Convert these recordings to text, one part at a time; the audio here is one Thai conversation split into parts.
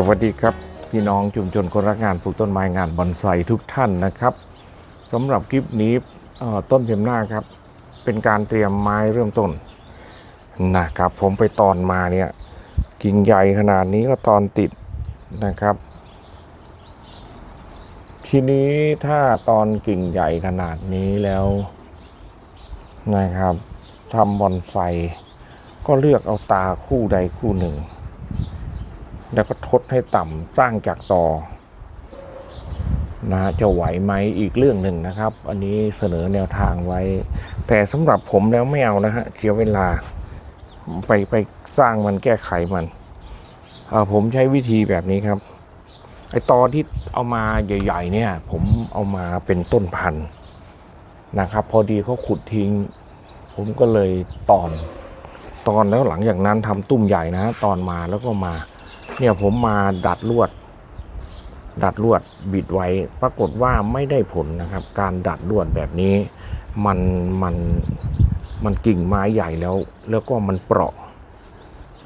สวัสดีครับ พี่น้องชุมชนคนรักงานปลูกต้นไม้งานบอนไซทุกท่านนะครับสำหรับคลิปนี้ต้นเพียมหน้าครับ เป็นการเตรียมไม้เริ่มต้นนะครับผมไปตอนมาเนี่ยกิ่งใหญ่ขนาดนี้ก็ตอนติดนะครับ ทีนี้ถ้าตอนกิ่งใหญ่ขนาดนี้แล้วนะครับทำบอนไซก็เลือกเอาตาคู่ใดคู่หนึ่ง แล้วก็ทดให้ต่ำสร้างจากต่อนะจะไหวไหมอีกเรื่องหนึ่งนะครับ อันนี้เสนอแนวทางไว้ แต่สำหรับผมแล้วไม่เอานะฮะเสียเวลาไปไปสร้างมันแก้ไขมันผมใช้วิธีแบบนี้ครับไอตอที่เอามาใหญ่ๆเนี่ย ผมเอามาเป็นต้นพันธุ์นะครับ พอดีเขาขุดทิ้ง ผมก็เลยตอน ตอนแล้วหลังจากนั้นทำตุ้มใหญ่นะ ตอนมาแล้วก็มา เนี่ยผมมาดัดลวด ดัดลวดบิดไว้ ปรากฏว่าไม่ได้ผลนะครับ การดัดลวดแบบนี้ มันมันมันกิ่งไม้ใหญ่แล้ว แล้วก็มันเปราะ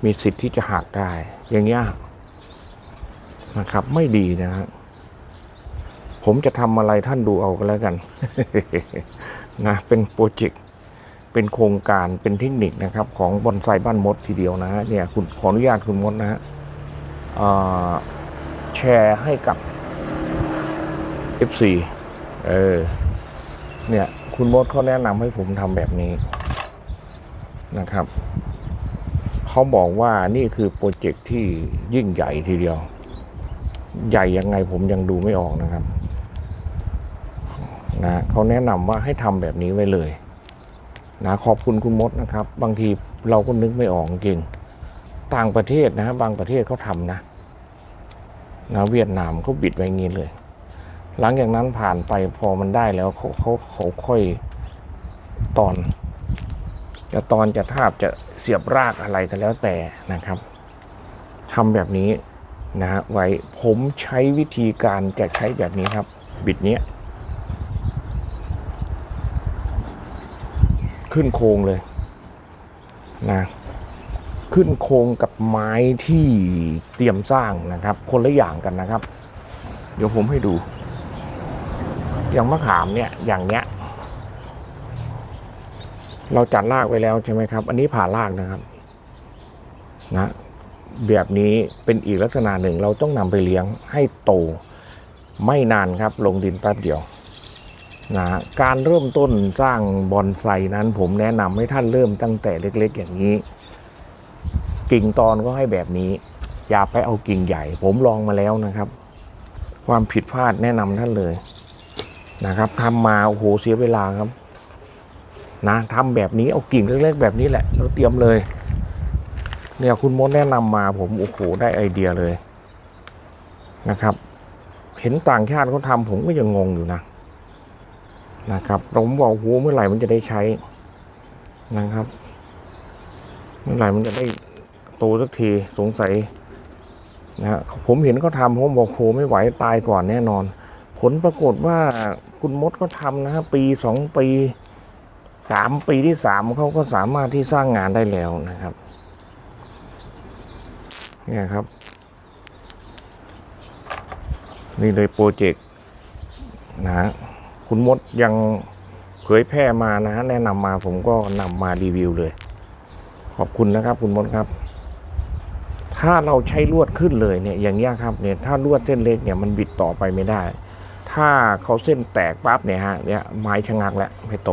มีสิทธิ์ที่จะหักได้ อย่างเงี้ยนะครับไม่ดีนะฮะผมจะทำอะไรท่านดูเอาก็แล้วกันนะเป็นโปรเจกต์เป็นโครงการเป็นเทคนิคนะครับ ของบอนไซบ้านมดทีเดียวนะฮะเนี่ยคุณขออนุญาตคุณมดนะฮะ แชร์ให้กับ FC เออเนี่ย คุณมดเขาแนะนำให้ผมทำแบบนี้นะครับ เขาบอกว่านี่คือโปรเจกต์ที่ยิ่งใหญ่ทีเดียว ใหญ่ยังไงผมยังดูไม่ออกนะครับนะเขาแนะนำว่าให้ทำแบบนี้ไว้เลยนะขอบคุณคุณมดนะครับ บางทีเราก็นึกไม่ออกจริง ต่างประเทศนะฮะบางประเทศเขาทำนะ นะเวียดนามเขาบิดไว้งี้เลย หลังจากนั้นผ่านไปพอมันได้แล้วเขาเขาเขาค่อยตอน จะตอนจะทาบจะเสียบรากอะไรก็แล้วแต่นะครับทำแบบนี้นะฮะไว้ผมใช้วิธีการจะใช้แบบนี้ครับ บิดเนี้ยขึ้นโครงเลยนะ ขึ้นโครงกับไม้ที่เตรียมสร้างนะครับ คนละอย่างกันนะครับ เดี๋ยวผมให้ดู อย่างมะขามเนี่ยอย่างเนี้ย เราจัดรากไว้แล้วใช่ไหมครับ อันนี้ผ่ารากนะครับนะแบบนี้เป็นอีกลักษณะหนึ่งเราต้องนำไปเลี้ยงให้โตไม่นานครับ ลงดินแป๊บเดียวนะการเริ่มต้นสร้างบอนไซนั้น ผมแนะนำให้ท่านเริ่มตั้งแต่เล็ก ๆ อย่างนี้ กิ่งตอนก็ให้แบบนี้ อย่าไปเอากิ่งใหญ่ ผมลองมาแล้วนะครับ ความผิดพลาดแนะนำท่านเลยนะครับทำมาโอ้โหเสียเวลาครับ นะทำแบบนี้เอากิ่งเล็กๆแบบนี้แหละแล้วเตรียมเลย เนี่ยคุณมดแนะนำมาผมโอ้โหได้ไอเดียเลยนะครับ เห็นต่างชาติเขาทำผมก็ยังงงอยู่นะนะครับผมบอกโหเมื่อไหร่มันจะได้ใช้นะครับ เมื่อไหร่มันจะได้ ตสักทีสงสัยนะฮะผมเห็นเขาทำผมบอกโหไม่ไหวตายก่อนแน่นอน ผลปรากฏว่าคุณมดก็ทำนะฮะปีสองปีสามปีที่สามเขาก็สามารถที่สร้างงานได้แล้วนะครับเนี่ยครับ นี่เลยโปรเจกต์นะฮะคุณมดยังเผยแพร่มานะฮะแนะนำมาผมก็นำมารีวิวเลย ขอบคุณนะครับ คุณมดครับ ถ้าเราใช้ลวดขึ้นเลยเนี่ยอย่างเงี้ยครับเนี่ยถ้าลวดเส้นเล็กเนี่ยมันบิดต่อไปไม่ได้ ถ้าเขาเส้นแตกปั๊บเนี่ยฮะเนี่ยไม้ชะงักแล้วไม่โต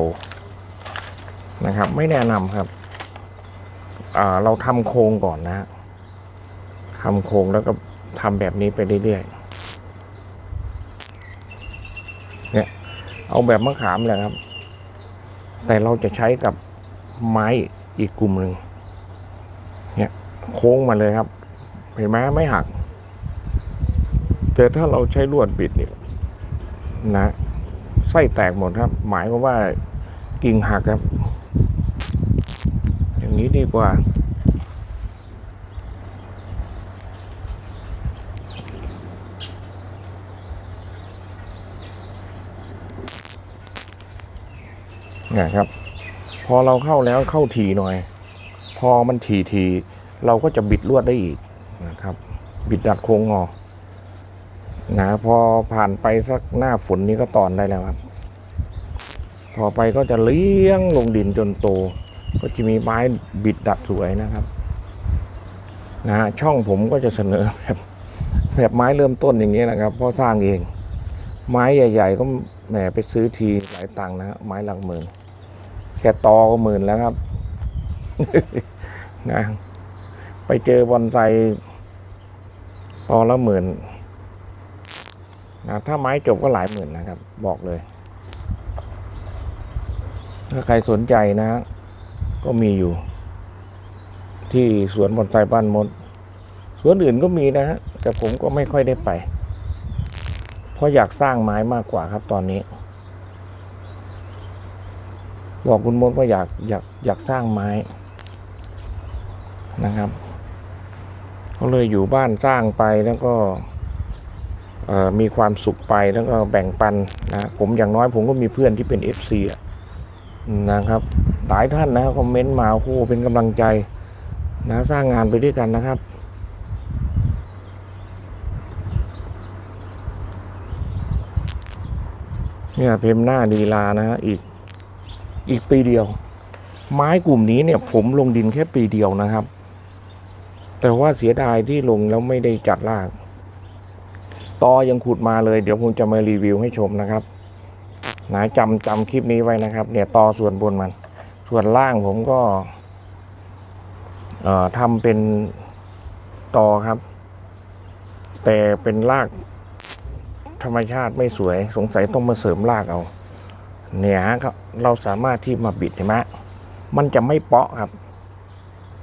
นะครับ ไม่แนะนำครับเราทำโครงก่อนนะฮะทำโครงแล้วก็ทำแบบนี้ไปเรื่อยๆเนี่ยเอาแบบมะขามแหละครับ แต่เราจะใช้กับไม้อีกกลุ่มหนึ่งเนี่ยโค้งมาเลยครับ เห็นไหมไม่หัก แต่ถ้าเราใช้ลวดบิดเนี่ยนะไส้แตกหมดครับ หมายความว่ากิ่งหักครับ อย่างนี้ดีกว่า นะครับ พอเราเข้าแล้วเข้าทีหน่อย พอมันทีที เราก็จะบิดลวดได้อีก นะครับ บิดดัดโค้งงอนะพอผ่านไปสักหน้าฝนนี้ก็ตอนได้แล้วครับพอไปก็จะเลี้ยงลงดินจนโต ก็จะมีไม้บิดดัดสวยนะครับนะฮะช่องผมก็จะเสนอแบบแบบไม้เริ่มต้นอย่างนี้นะครับเพราะสร้างเอง ไม้ใหญ่ ๆ ก็แหมไปซื้อทีหลายตังค์นะฮะไม้หลักหมื่นแค่ตอก็หมื่นแล้วครับนะไปเจอบอนไซ ตอละหมื่นนะถ้าไม้จบก็หลายหมื่นนะครับ บอกเลย ถ้าใครสนใจนะ ก็มีอยู่ ที่สวนบอนไซบ้านมด สวนอื่นก็มีนะฮะแต่ผมก็ไม่ค่อยได้ไป เพราะอยากสร้างไม้มากกว่าครับตอนนี้ บอกคุณมดว่าอยากอยากอยากสร้างไม้นะครับ ก็เลยอยู่บ้านสร้างไปแล้วก็มีความสุขไปแล้วก็แบ่งปันนะผมอย่างน้อยผมก็มีเพื่อนที่เป็น FC นะครับหลายท่านนะคอมเมนต์มาโอ้โหเป็นกำลังใจนะสร้างงานไปด้วยกันนะครับ เนี่ยเพมหน้าดีลานะฮะอีกอีกปีเดียว ไม้กลุ่มนี้เนี่ยผมลงดินแค่ปีเดียวนะครับ แต่ว่าเสียดายที่ลงแล้วไม่ได้จัดราก ตอยังขุดมาเลย เดี๋ยวผมจะมารีวิวให้ชมนะครับนะจำจำคลิปนี้ไว้นะครับ เนี่ยตอส่วนบนมัน ส่วนล่างผมก็ทำเป็นตอครับ แต่เป็นรากธรรมชาติไม่สวยสงสัยต้องมาเสริมรากเอา เนี่ยฮะครับเราสามารถที่มาบิดเห็นไหมมันจะไม่เปาะครับ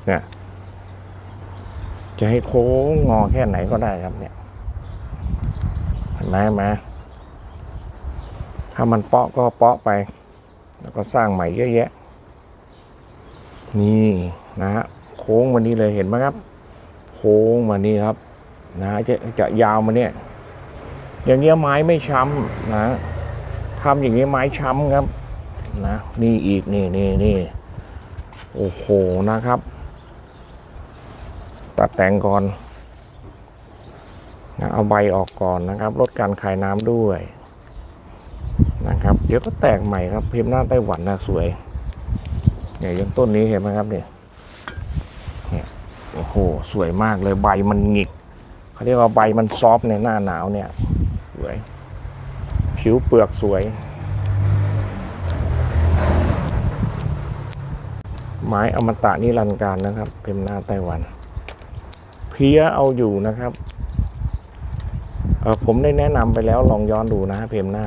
เนี่ย จะให้โค้งงอแค่ไหนก็ได้ครับเนี่ยเห็นไหมไหมถ้ามันเปาะก็เปาะไป แล้วก็สร้างใหม่เยอะแยะ นี่นะฮะโค้งมานี้เลยเห็นไหมครับ โค้งมานี่ครับนะฮะจะจะยาวมาเนี่ย อย่างเงี้ยไม้ไม่ช้ำนะทำอย่างเงี้ยไม้ช้ำครับ นะ นี่อีกนี่นี่นี่โอ้โหนะครับ ตัดแต่งก่อนนะเอาใบออกก่อนนะครับ ลดการคายน้ำด้วยนะครับ เดี๋ยวก็แตกใหม่ครับพิมพ์หน้าไต้หวันนะสวยเนี่ยอยังต้นนี้เห็นไหมครับเนี่ยเนี่ยโอ้โหสวยมากเลยใบมันหงิกเขาเรียกว่าใบมันซอฟในหน้าหนาวเนี่ยสวย ผิวเปลือกสวย ไม้อมตะนิรันดร์การนะครับ เป็นหน้าไต้หวัน เพี้ยเอาอยู่นะครับผมได้แนะนำไปแล้วลองย้อนดูนะเพมหน้า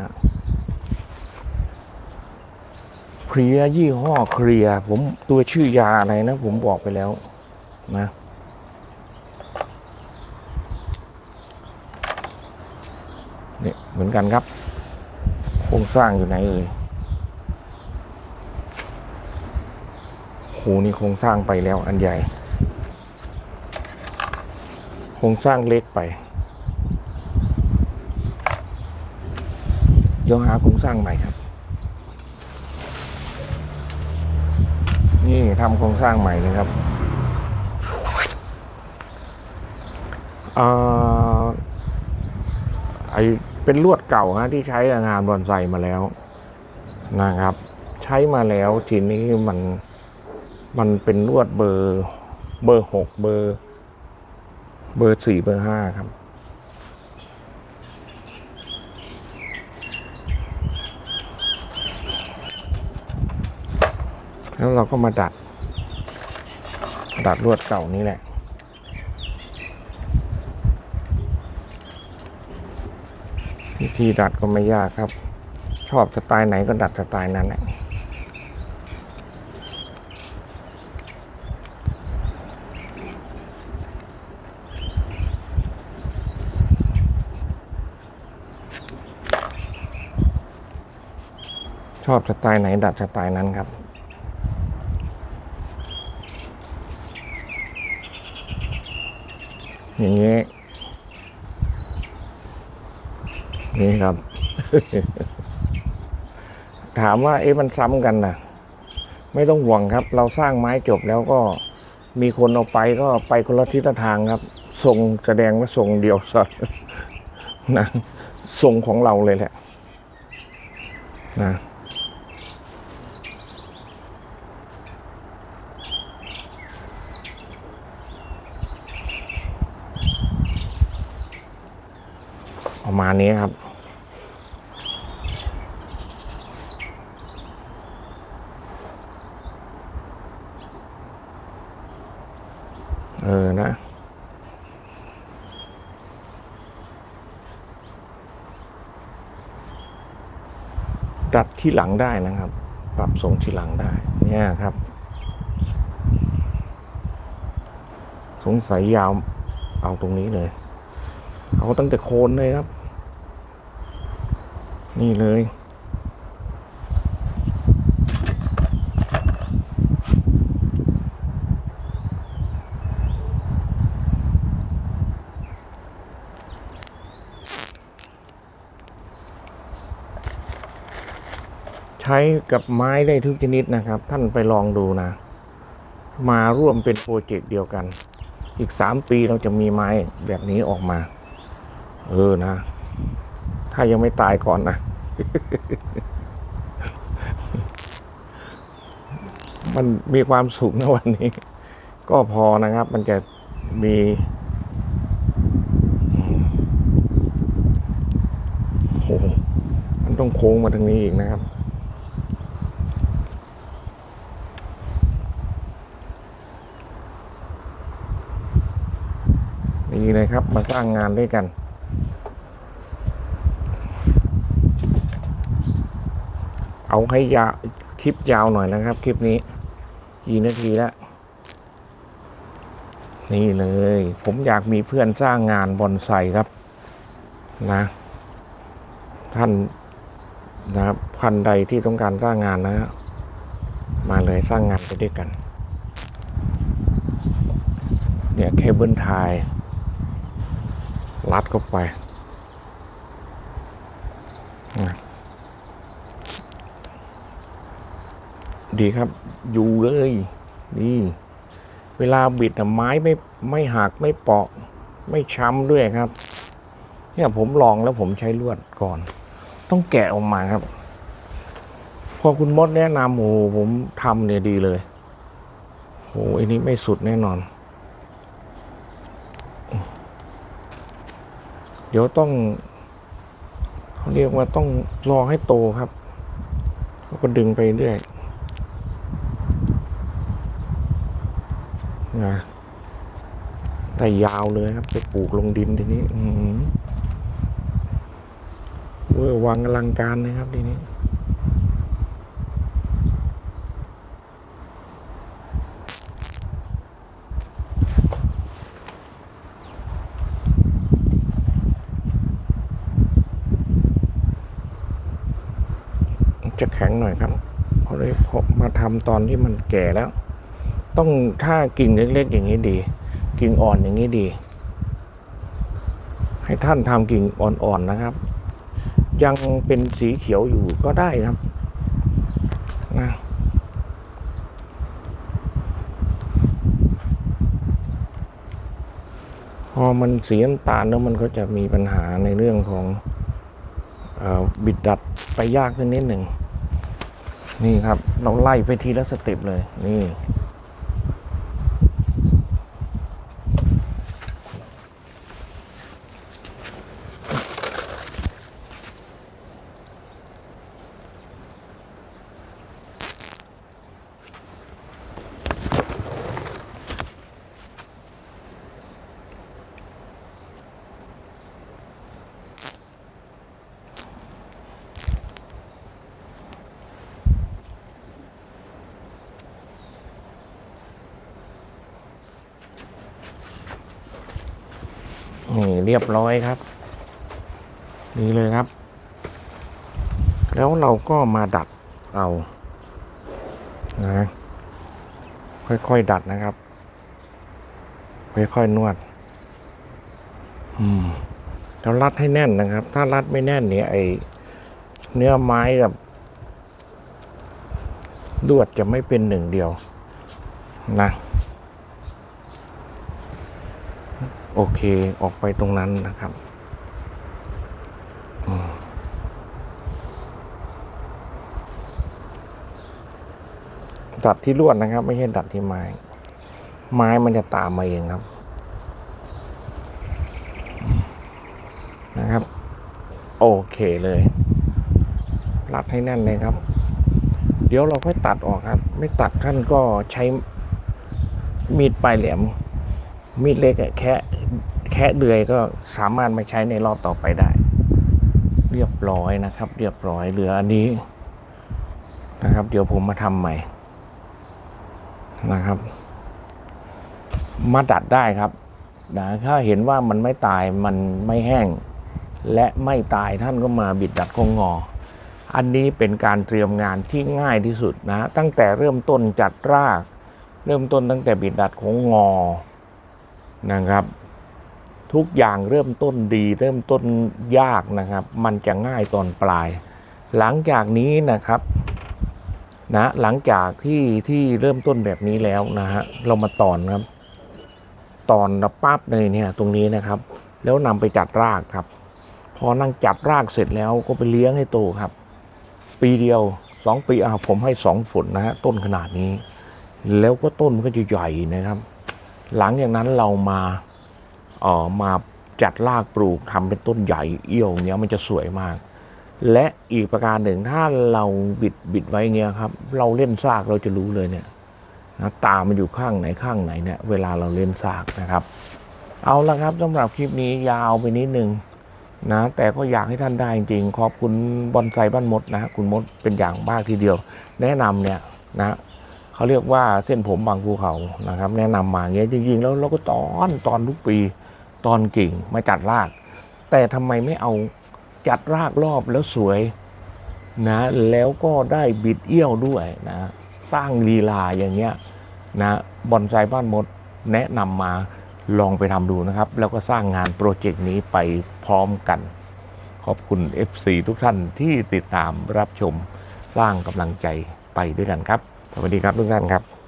เพลียยี่ห้อเคลียผมตัวชื่อยาอะไรนะ ผมบอกไปแล้วนะ เนี่ยเหมือนกันครับโครงสร้างอยู่ไหนเอ่ยโหนี่โครงสร้างไปแล้วอันใหญ่ โครงสร้างเล็กไปเดี๋ยวหาโครงสร้างใหม่ครับ นี่ทำโครงสร้างใหม่นะครับอ่าไอเป็นลวดเก่าฮะที่ใช้งานบอนไซมาแล้วนะครับ ใช้มาแล้วทีนี้มันมันเป็นลวดเบอร์เบอร์หกเบอร์ เบอร์สี่เบอร์ห้าครับ แล้วเราก็มาดัด ดัดลวดเก่านี้แหละวิธีดัดก็ไม่ยากครับ ชอบสไตล์ไหนก็ดัดสไตล์นั้นแหละ อบสไตล์ไหนดัดสไตล์นั้นครับ อย่างนี้ นี่ครับ ถามว่าเอ๊ะมันซ้ำกันนะไม่ต้องห่วงครับ เราสร้างไม้จบแล้วก็มีคนเอาไปก็ไปคนละทิศทางครับทรงแสดงว่าทรงเดียวสัตว์นะทรงของเราเลยแหละนะ มาณนี้ครับ เออนะดัดที่หลังได้นะครับ ปรับทรงที่หลังได้ เนี่ยครับ สงสัยยาวเอาตรงนี้เลย เอาตั้งแต่โคนเลยครับ นี่เลย ใช้กับไม้ได้ทุกชนิดนะครับ ท่านไปลองดูนะ มาร่วมเป็นโปรเจกต์เดียวกัน อีกสามปีเราจะมีไม้แบบนี้ออกมา เออนะ ถ้ายังไม่ตายก่อนนะ มันมีความสุขนะวันนี้ ก็พอนะครับ มันจะมีโอ้โหมันต้องโค้งมาทางนี้อีกนะครับดีเลยครับ มาสร้างงานด้วยกัน เอาให้ยาวคลิปยาวหน่อยนะครับ คลิปนี้กี่นาทีแล้วนี่เลย ผมอยากมีเพื่อนสร้างงานบอนไซครับนะ ท่านนะครับพันใดที่ต้องการสร้างงานนะมาเลยสร้างงานไปด้วยกัน เนี่ยเคเบิลไทยรัดเข้าไปนะ ดีครับ อยู่เลย นี่ เวลาบิดนะไม้ไม่ไม่หักไม่เปาะ ไม่ช้ำด้วยครับ เนี่ยผมลองแล้วผมใช้ลวดก่อน ต้องแกะออกมาครับ พอคุณมดแนะนำโอ้ผมทำเนี่ยดีเลยโอ้อันนี้ไม่สุดแน่นอน เดี๋ยวต้องเขาเรียกว่าต้องรอให้โตครับ แล้วก็ดึงไปเรื่อย นะแต่ยาวเลยครับไปปลูกลงดินทีนี้อืออเวอร์วังอลังการนะครับทีนี้ จะแข็งหน่อยครับ เพราะเลยพอมาทำตอนที่มันแก่แล้ว ต้องถ้ากิ่งเล็กๆอย่างนี้ดี กิ่งอ่อนอย่างนี้ดี ให้ท่านทำกิ่งอ่อนๆนะครับ ยังเป็นสีเขียวอยู่ก็ได้ครับนะพอมันสีน้ำตาลแล้วมันก็จะมีปัญหาในเรื่องของออบิดดัดไปยากขึ้นนิดหนึ่งนี่ครับ เราไล่ไปทีละสเต็ปเลยนี่ นี่เรียบร้อยครับ นี่เลยครับ แล้วเราก็มาดัดเอานะค่อยๆดัดนะครับ ค่อยๆนวด อืมแล้วรัดให้แน่นนะครับ ถ้ารัดไม่แน่นเนี่ยไอเนื้อไม้กับลวดจะไม่เป็นหนึ่งเดียวนะ โอเคออกไปตรงนั้นนะครับดัดที่ลวดนะครับ ไม่ใช่ดัดที่ไม้ ไม้มันจะตามมาเองครับ นะครับ โอเคเลย รัดให้แน่นเลยครับ เดี๋ยวเราค่อยตัดออกครับ ไม่ตัดท่านก็ใช้มีดปลายแหลม มีดเล็กอะแค่แค่เดือยก็สามารถมาใช้ในรอบต่อไปได้ เรียบร้อยนะครับ เรียบร้อยเหลืออันนี้นะครับ เดี๋ยวผมมาทำใหม่นะครับ มาดัดได้ครับนะถ้าเห็นว่ามันไม่ตายมันไม่แห้ง และไม่ตายท่านก็มาบิดดัดคงงอ อันนี้เป็นการเตรียมงานที่ง่ายที่สุดนะ ตั้งแต่เริ่มต้นจัดราก เริ่มต้นตั้งแต่บิดดัดของงอ นะครับ ทุกอย่างเริ่มต้นดี เริ่มต้นยากนะครับ มันจะง่ายตอนปลาย หลังจากนี้นะครับนะหลังจากที่ที่เริ่มต้นแบบนี้แล้วนะฮะเรามาตอนครับ ตอนแล้วปั๊บเลยเนี่ยตรงนี้นะครับ แล้วนำไปจัดรากครับ พอนั่งจับรากเสร็จแล้วก็ไปเลี้ยงให้โตครับ ปีเดียวสองปีอะผมให้สองฝนนะฮะต้นขนาดนี้ แล้วก็ต้นมันก็จะใหญ่นะครับ หลังจากนั้นเรามาเอ่อมาจัดรากปลูกทำเป็นต้นใหญ่เอี้ยวเนี้ยมันจะสวยมาก และอีกประการหนึ่งถ้าเราบิดบิดไว้เงี้ยครับ เราเล่นซากเราจะรู้เลยเนี่ยนะตามันอยู่ข้างไหนข้างไหนเนี่ยเวลาเราเล่นซากนะครับ เอาละครับสำหรับคลิปนี้ยาวไปนิดนึงนะแต่ก็อยากให้ท่านได้จริงๆขอบคุณบอนไซบ้านมดนะคุณมดเป็นอย่างมากทีเดียว แนะนำเนี่ยนะ เขาเรียกว่าเส้นผมบางภูเขานะครับ แนะนำมาอย่างเงี้ยจริง ๆ แล้วเราก็ตอนตอนทุกปีตอนกิ่งมาจัดราก แต่ทำไมไม่เอาจัดรากรอบแล้วสวยนะ แล้วก็ได้บิดเอี้ยวด้วยนะ สร้างลีลาอย่างเงี้ยนะบอนไซบ้านมดแนะนำมาลองไปทำดูนะครับ แล้วก็สร้างงานโปรเจกต์นี้ไปพร้อมกัน ขอบคุณ FC ทุกท่านที่ติดตามรับชมสร้างกำลังใจไปด้วยกันครับ สวัสดีครับทุกท่านครับ